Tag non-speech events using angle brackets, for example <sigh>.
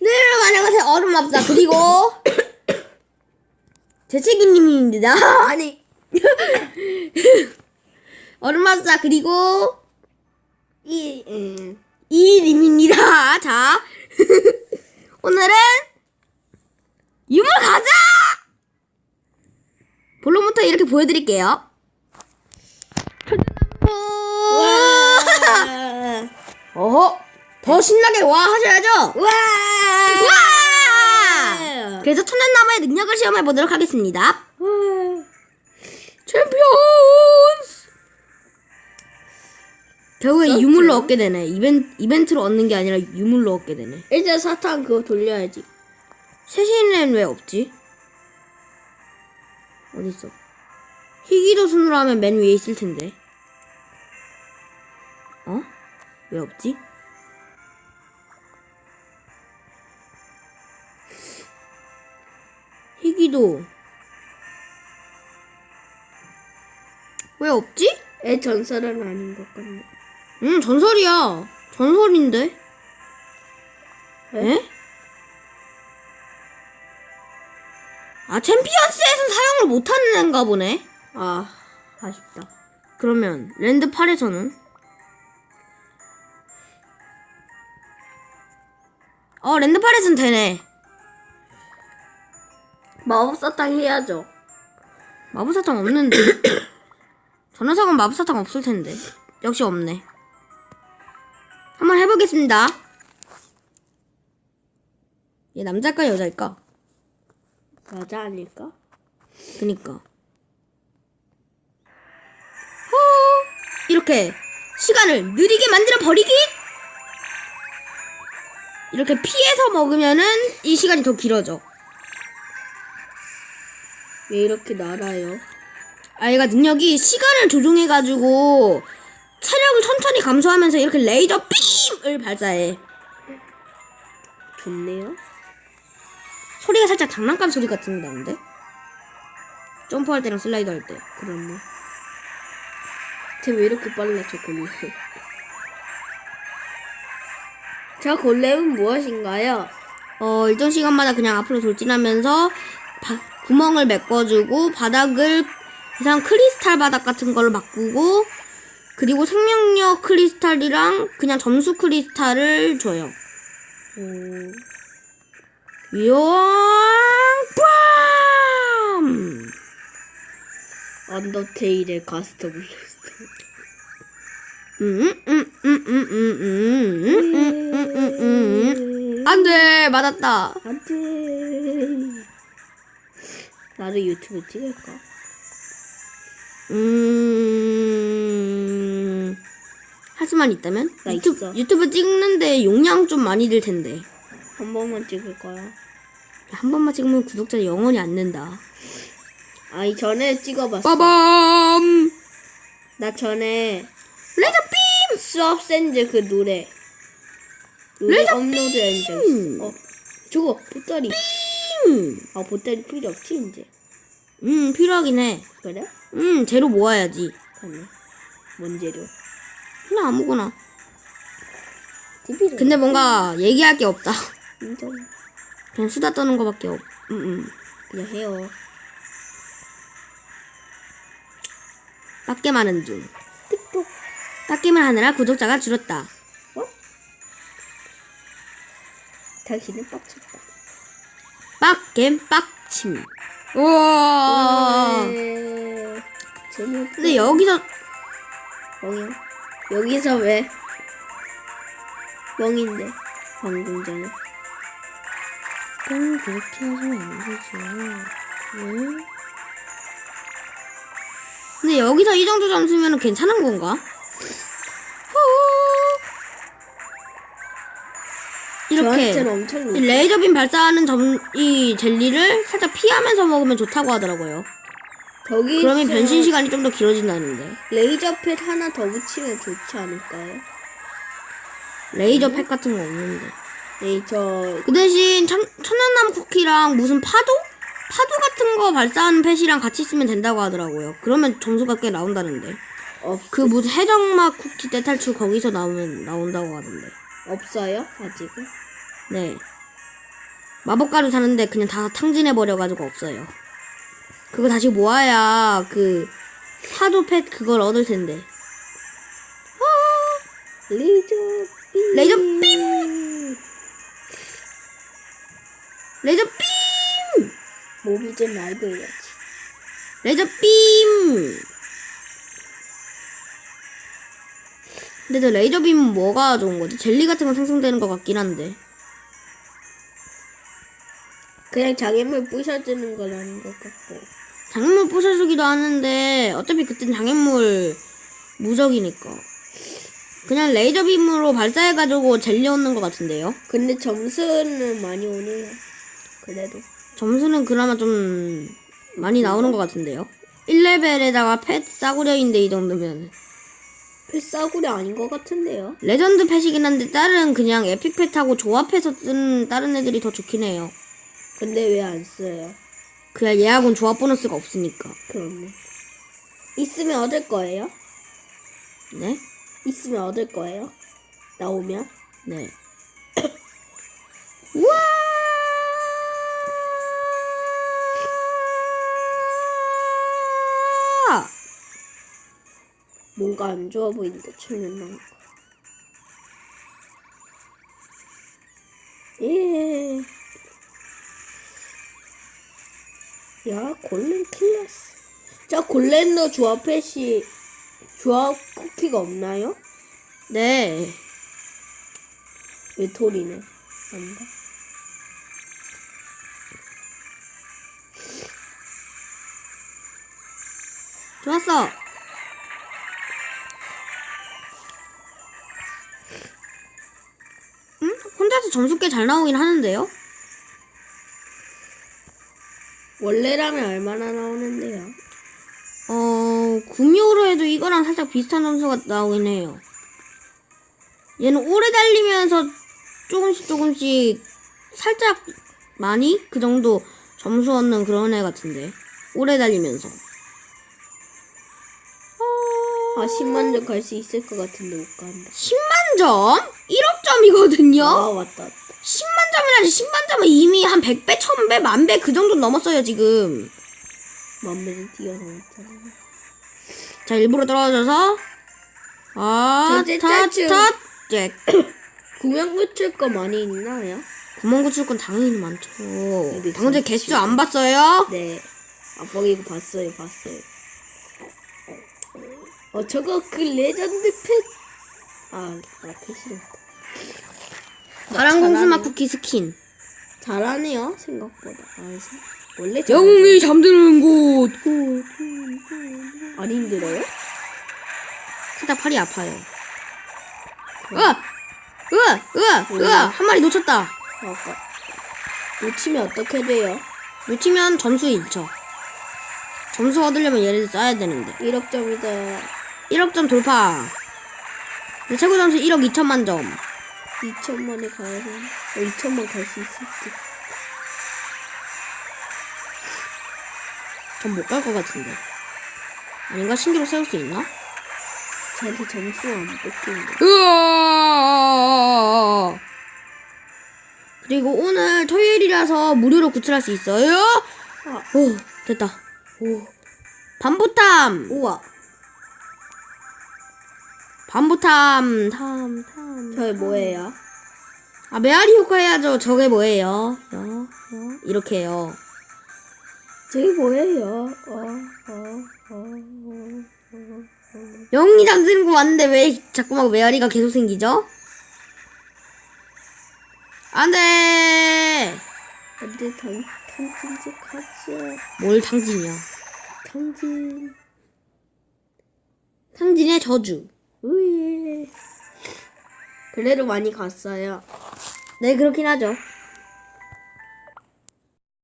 네, 안녕하세요. 얼음맙사 그리고 <coughs> 재채기님입니다. <laughs> 아니 <laughs> 얼음맙사 그리고 이 음, 이님입니다. 자, <laughs> 오늘은 유물 가자. 본론부터 이렇게 보여드릴게요. 와. 어허, 더 신나게 와 하셔야죠. 와. 와! 그래서 천연나무의 능력을 시험해 보도록 하겠습니다. 챔피언스! 결국에 유물로 얻게 되네. 이벤, 이벤트로 얻는 게 아니라 유물로 얻게 되네. 일단 사탕 그거 돌려야지. 세신은 왜 없지? 어딨어? 희귀도 순으로 하면 맨 위에 있을 텐데. 어? 왜 없지? 희귀도. 왜 없지? 애 전설은 아닌 것 같네. 응, 전설이야. 전설인데. 에? 아, 챔피언스에서 사용을 못하는 애인가 보네. 아 아쉽다. 그러면 랜드 8에서는 어 랜드 8에서는 되네 마법 사탕 해야죠. 마법사탕 없는데? <coughs> 전화석은 마법사탕 없을 텐데. 역시 없네. 한번 해보겠습니다. 얘 남자일까 여자일까? 여자 아닐까? 그니까. 호 이렇게 시간을 느리게 만들어 버리기? 이렇게 피해서 먹으면은 이 시간이 더 길어져 왜 이렇게 날아요? 아 얘가 능력이 시간을 조종해가지고 체력을 천천히 감소하면서 이렇게 레이저 빔을 발사해 좋네요. 소리가 살짝 장난감 소리 같은 게 나는데 점프할 때랑 슬라이드 할 때 그렇네. 쟤왜 이렇게 빨라 저 골렘? 저 골렘은 무엇인가요? 어, 일정 시간마다 그냥 앞으로 돌진하면서 바- 구멍을 메꿔주고 바닥을 이상 크리스탈 바닥 같은 걸로 바꾸고 그리고 생명력 크리스탈이랑 그냥 점수 크리스탈을 줘요. 빰! 언더테일의 가스터 블레스터. 음, 음, 음, 음, 음, 음, 음, 음, 음, 음, 음. 안 돼, 맞았다. 안돼. 나도 유튜브 찍을까? 음, 할 수만 있다면? 나 유튜브, 있어. 유튜브 찍는데 용량 좀 많이 들 텐데. 한 번만 찍을 거야. 한 번만 찍으면 구독자 영원히 안 는다. 아니 전에 찍어봤어. 빠밤! 나 전에 레이저 빔! 수업 센즈 그 노래. 노래 업로드 있어. 어, 저거 보따리. 음, 아 보따리 필요 없지 이제. 음, 필요하긴 해. 그래? 음, 재료 모아야지. 아니. 뭔 재료? 그냥 아무거나. 근데 뭔가 얘기할 게 없다. 인정. 그냥 수다 떠는 거밖에 없. 음, 음. 그냥 해요. 빡게임 하는 중. 틱톡. 빡게임을 하느라 구독자가 줄었다. 당신은 빡쳤다. 빡겜 빡침. 우와. 네. 재밌. 근데 여기서 멍이야. 여기서 왜? 멍인데 방금 전에. 뻥 그렇게 하시면 안 되지. 응? 근데 여기서 이 정도 점수면 괜찮은 건가? 이렇게 저한테는 엄청 이 레이저빔 발사하는 점, 이 젤리를 살짝 피하면서 먹으면 좋다고 하더라고요. 거기 그러면 변신 시간이 좀 더 길어진다는데. 레이저 펫 하나 더 붙이면 좋지 않을까요? 레이저 팩 같은 거 없는데. 레이저 그 대신 천, 천연나무 쿠키랑 무슨 파도? 파도 같은 거 발사하는 펫이랑 같이 쓰면 된다고 하더라고요. 그러면 점수가 꽤 나온다는데. 없 그 무슨 해적막 쿠키 때 탈출 거기서 나오면 나온다고 하던데. 없어요 아직은? 네. 마법가루 사는데 그냥 다 탕진해버려가지고 없어요. 그거 다시 모아야 그 파도 펫 그걸 얻을 텐데. 레이저 빔. 레이저 빔! 레이저 빔! 모비젠 라이브 해야지. 레이저 빔! 근데 저 레이저 빔은 뭐가 좋은 거지? 젤리 같은 거 생성되는 것 같긴 한데. 그냥 장애물 부셔주는 건 아닌 것 같고. 장애물 부셔주기도 하는데 어차피 그땐 장애물 무적이니까. 그냥 레이저 빔으로 발사해가지고 젤리 얻는 것 같은데요? 근데 점수는 많이 오네요. 그래도. 점수는 그나마 좀 많이 나오는 것 같은데요? 1레벨에다가 펫 싸구려인데 이 정도면. 필싸구리 아닌 것 같은데요. 레전드 펫이긴 한데 다른 그냥 에픽 펫하고 조합해서 쓴 다른 애들이 더 좋긴 해요. 근데 왜 안 써요? 그냥 얘하고는 조합 보너스가 없으니까. 그렇네. 있으면 얻을 거예요? 네? 있으면 얻을 거예요? 나오면? 네. <coughs> 우와! 뭔가 안 좋아 보이는데 철면 나온 거. 야, 골렘 클래스. 자, 골렘너 조합 펫이 조합 쿠키가 없나요? 네. 외톨이네. 아닌가? 좋았어. 응? 혼자서 점수 꽤 잘 나오긴 하는데요? 원래라면 얼마나 나오는데요? 어, 구미호로 해도 이거랑 살짝 비슷한 점수가 나오긴 해요. 얘는 오래 달리면서 조금씩 조금씩 살짝 많이 그 정도 점수 얻는 그런 애 같은데. 오래 달리면서. 아, 10만 점 갈 수 있을 것 같은데 못 간다. 10만 점? 1억 점이거든요? 아, 왔다. 10만 점이라지 10만 점은 이미 한 100배, 1000배, 만배 그 정도 넘었어요, 지금. 만배를 뛰어넘었잖아. 자, 일부러 떨어져서. 아, 타, 잭. <coughs> 구명 붙일 거 많이 있나요? 구멍 고칠 건 당연히 많죠. 방금 진짜 개수 안 봤어요? 네. 아빠 이거 봤어요, 봤어요. 어, 저거 그 레전드 펫. 아, 아, 펫이래. 파란 공수마 잘하네. 쿠키 스킨. 잘하네요, 생각보다. 아, 생- 원래 잘 영웅이 잠드는 곳. 안 힘들어요? 살짝 팔이 아파요. 으아! 으아! 으아! 으아! 한 마리 놓쳤다. 아까. 놓치면 어떻게 돼요? 놓치면 점수 잃죠. 점수 얻으려면 얘를 써야 되는데. 1억 점이다. 1억 점 돌파. 내 최고 점수 1억 2천만 점. 2천만에 가야 돼. 어, 2천만 갈 수 있을지. 전 못 갈 것 같은데. 아닌가? 신기록 세울 수 있나? 저한테 점수 안 뺏기는데. 으아! 그리고 오늘 토요일이라서 무료로 구출할 수 있어요. 아, 오, 됐다. 오. 반보탐! 우와. 반보탐! 탐, 탐. 저게 뭐예요? 아, 메아리 효과 해야죠. 저게 뭐예요? 여, 여. 이렇게요. 저게 뭐예요? 어, 어, 어, 어. 영웅이 잠드는 거 맞는데 왜 자꾸만 메아리가 계속 생기죠? 안 돼! 언제 당, 탕진지 가자. 뭘 탕진이야. 탕진. 탕진의 저주. 으예. 그래도 많이 갔어요. 네, 그렇긴 하죠.